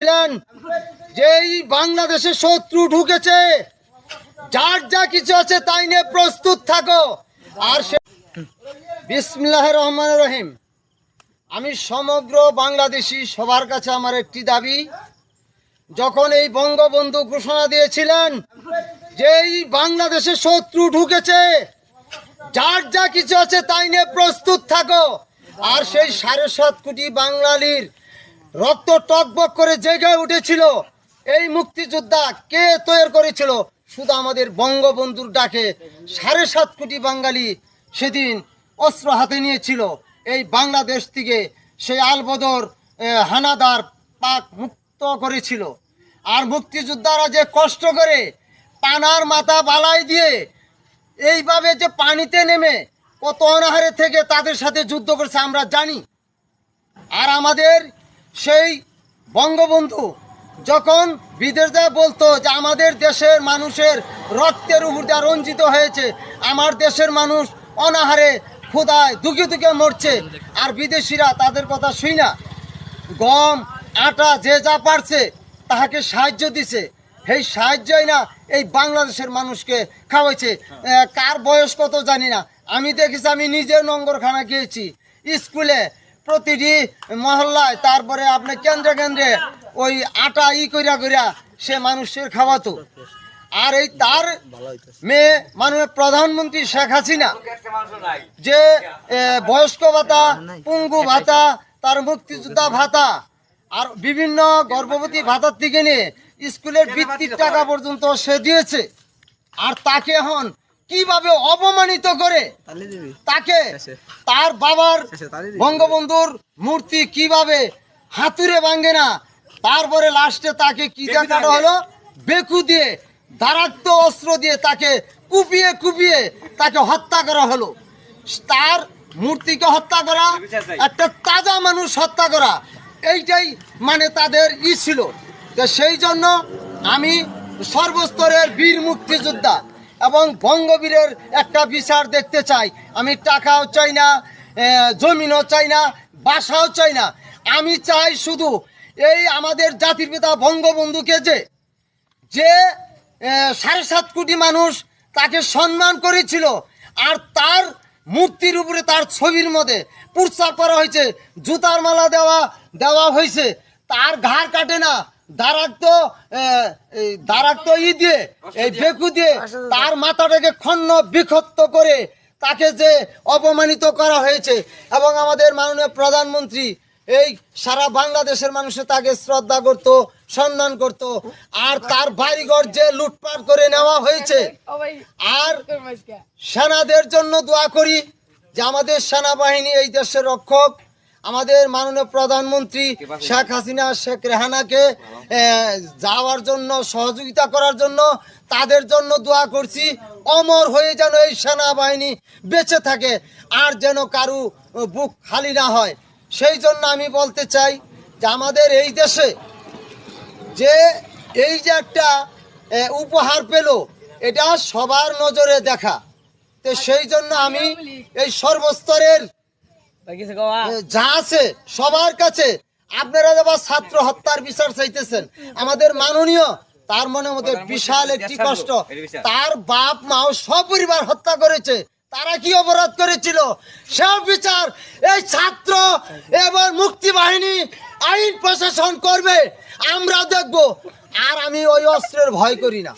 ছিলেন যে এই বাংলাদেশে শত্রু ঢুকেছে। যার যা কিছু আছে তাই নিয়ে প্রস্তুত থাকো। আর সে বিসমিল্লাহ রহমান রহিম। আমি সমগ্র বাংলাদেশি সবার কাছে আমার একটি দাবি, যখন এই বঙ্গবন্ধু ঘোষণা দিয়েছিলেন যে এই বাংলাদেশে শত্রু ঢুকেছে, যার যা কিছু আছে তাই নিয়ে প্রস্তুত থাকো। আর সেই সাড়ে সাত কোটি বাঙালির রক্ত টকবক করে জেগে উঠেছিল, এই মুক্তিযোদ্ধা কে তৈরি করেছিল? শুধু আমাদের বঙ্গবন্ধুর ডাকে সাড়ে সাত কোটি বাঙালি সেদিন অস্ত্র হাতে নিয়েছিল। এই বাংলাদেশ থেকে সেই আলবদর হানাদার পাক মুক্ত করেছিল। আর মুক্তিযোদ্ধারা যে কষ্ট করে পানার মাথা বালাই দিয়ে এইভাবে যে পানিতে নেমে কত অনাহারে থেকে তাদের সাথে যুদ্ধ করছে, আমরা জানি। আর আমাদের সেই বঙ্গবন্ধু যখন বিদেশে বলতো যে আমাদের দেশের মানুষের রক্তের উপর দিয়ে রঞ্জিত হয়েছে, আমার দেশের মানুষ অনাহারে ক্ষুদায় দুঃখে দুঃখে মরছে, আর বিদেশিরা তাদের কথা শুই না। গম, আটা যে যা পারছে, তাহাকে সাহায্য দিছে। সেই সাহায্যই না এই বাংলাদেশের মানুষকে খাওয়াইছে। কার বয়স কত জানি না। আমি দেখেছি, আমি নিজের নঙ্গরখানা গিয়েছি স্কুলে প্রতিটি মহল্লায়, তারপরে আপনি কেন্দ্রে কেন্দ্রে ওই আটা ই করিয়া করিয়া সে মানুষের খাওয়াতো। আর এই তার মেয়ে মাননীয় প্রধানমন্ত্রী শেখ হাসিনা, যে বয়স্ক ভাতা, পুঙ্গু ভাতা, তার মুক্তিযোদ্ধা ভাতা, আর বিভিন্ন গর্ভবতী ভাতার থেকে নিয়ে স্কুলের বৃত্তির টাকা পর্যন্ত সে দিয়েছে। আর তাকে এখন কীভাবে অপমানিত করে? তাকে তার বাবার বঙ্গবন্ধুর মূর্তি কীভাবে হাতুড়ে ভাঙে না তারপরে লাস্টে তাকে কি দেখানো হলো? বেকু দিয়ে দারাক্ত অস্ত্র দিয়ে তাকে কুপিয়ে কুপিয়ে তাকে হত্যা করা হলো। তার মূর্তিকে হত্যা করা একটা তাজা মানুষ হত্যা করা এইটাই মানে তাদের ই ছিল। তো সেই জন্য আমি সর্বস্তরের বীর মুক্তিযোদ্ধা এবং বঙ্গবীরের একটা বিচার দেখতে চাই। আমি টাকাও চাই না জমিনও চাই না, বাসাও চাই না। আমি চাই শুধু এই আমাদের জাতির পিতা বঙ্গবন্ধুকে যে যে সাড়ে সাত কোটি মানুষ তাকে সম্মান করেছিল আর তার মূর্তির উপরে তার ছবির মধ্যে পুরসাপ করা হয়েছে, জুতার মালা দেওয়া দেওয়া হয়েছে। তার ঘাড় কাটে না দারাক্ত দারাক্ত ই দিয়ে এই বেকু দিয়ে তার মাথাটাকে খন্ন বিক্ষত করে তাকে যে অপমানিত করা হয়েছে এবং আমাদের মাননীয় প্রধানমন্ত্রী এই সারা বাংলাদেশের মানুষে তাকে শ্রদ্ধা করত সম্মান করত আর তার বাড়িঘর যে লুটপাট করে নেওয়া হয়েছে আর সেনাদের জন্য দোয়া করি যে আমাদের সেনাবাহিনী এই দেশের রক্ষক আমাদের মাননীয় প্রধানমন্ত্রী শেখ হাসিনা শেখ রেহানাকে যাওয়ার জন্য সহযোগিতা করার জন্য তাদের জন্য দোয়া করছি। অমর হয়ে যেন এই সেনাবাহিনী বেঁচে থাকে আর যেন কারু বুক খালি না হয়। সেই জন্য আমি বলতে চাই যে আমাদের এই দেশে যে এই যে একটা উপহার পেল এটা সবার নজরে দেখা। তো সেই জন্য আমি এই সর্বস্তরের যা আছে সবার কাছে। আপনারা যাবার ছাত্র হত্যার বিচার চাইতেছেন আমাদের মাননীয় তার মনে মধ্যে বিশাল একটি কষ্ট। তার বাপ মাও সপরিবার হত্যা করেছে। তারা কি অপরাধ করেছিল? সব বিচার এই ছাত্র এবং মুক্তি বাহিনী আইন প্রশাসন করবে। আমরা দেখব। আর আমি ওই অস্ত্রের ভয় করি না।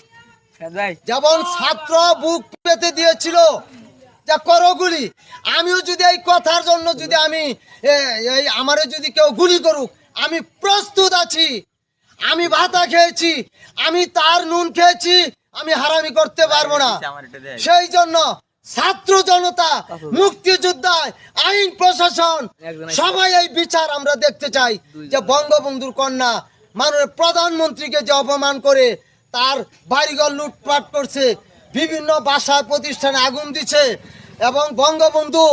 যেমন ছাত্র বুক পেতে দিয়েছিল করো গুলি। আমিও যদি এই কথার জন্য যদি আমি এই আমারে যদি কেউ গুলি করুক আমি প্রস্তুত আছি। আমি ভাতা খেয়েছি আমি তার নুন খেয়েছি আমি হারামি করতে পারব না। সেই জন্য ছাত্র জনতা মুক্তিযোদ্ধায় আইন প্রশাসন সবাই এই বিচার আমরা দেখতে চাই যে বঙ্গবন্ধুর কন্যা মাননীয় প্রধানমন্ত্রীকে যে অপমান করে তার বাড়িঘর লুটপাট করছে বিভিন্ন বাসায় প্রতিষ্ঠানে আগুন দিচ্ছে এবং বঙ্গবন্ধু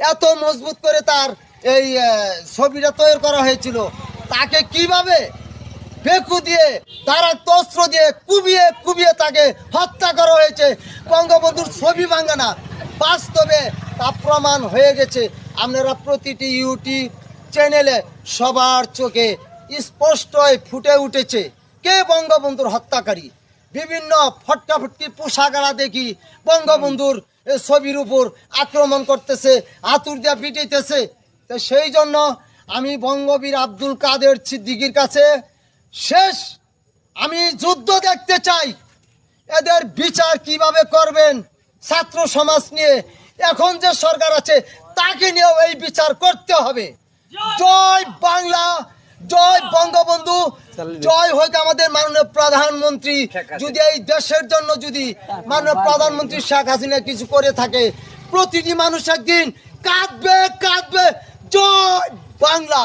এত মজবুত করে তার এই ছবিটা তৈরি করা হয়েছিল। তাকে কীভাবে বেকু দিয়ে, তারা তস্ত্র দিয়ে কুবিয়ে কুবিয়ে তাকে হত্যা করা হয়েছে, বঙ্গবন্ধুর ছবি ভাঙে না। বাস্তবে তা প্রমাণ হয়ে গেছে। আপনারা প্রতিটি ইউটিউব চ্যানেলে সবার চোখে স্পষ্ট ফুটে উঠেছে কে বঙ্গবন্ধুর হত্যাকারী। বিভিন্ন ফটকাফটকি পোশাকারা দেখি বঙ্গবন্ধুর ছবির উপর আক্রমণ করতেছে আতুর দিয়া পিটাইতেছে। তো সেই জন্য আমি বঙ্গবীর আব্দুল কাদের সিদ্দিকির কাছে শেষ আমি যুদ্ধ দেখতে চাই। এদের বিচার কীভাবে করবেন ছাত্র সমাজ নিয়ে? এখন যে সরকার আছে তাকে নিয়েও এই বিচার করতে হবে। জয় বাংলা! জয় বঙ্গবন্ধু। জয় হোক আমাদের মাননীয় প্রধানমন্ত্রী। যদি এই দেশের জন্য যদি মাননীয় প্রধানমন্ত্রী শেখ হাসিনা কিছু করে থাকে প্রতিটি মানুষ একদিন কাঁদবে কাঁদবে। জয় বাংলা।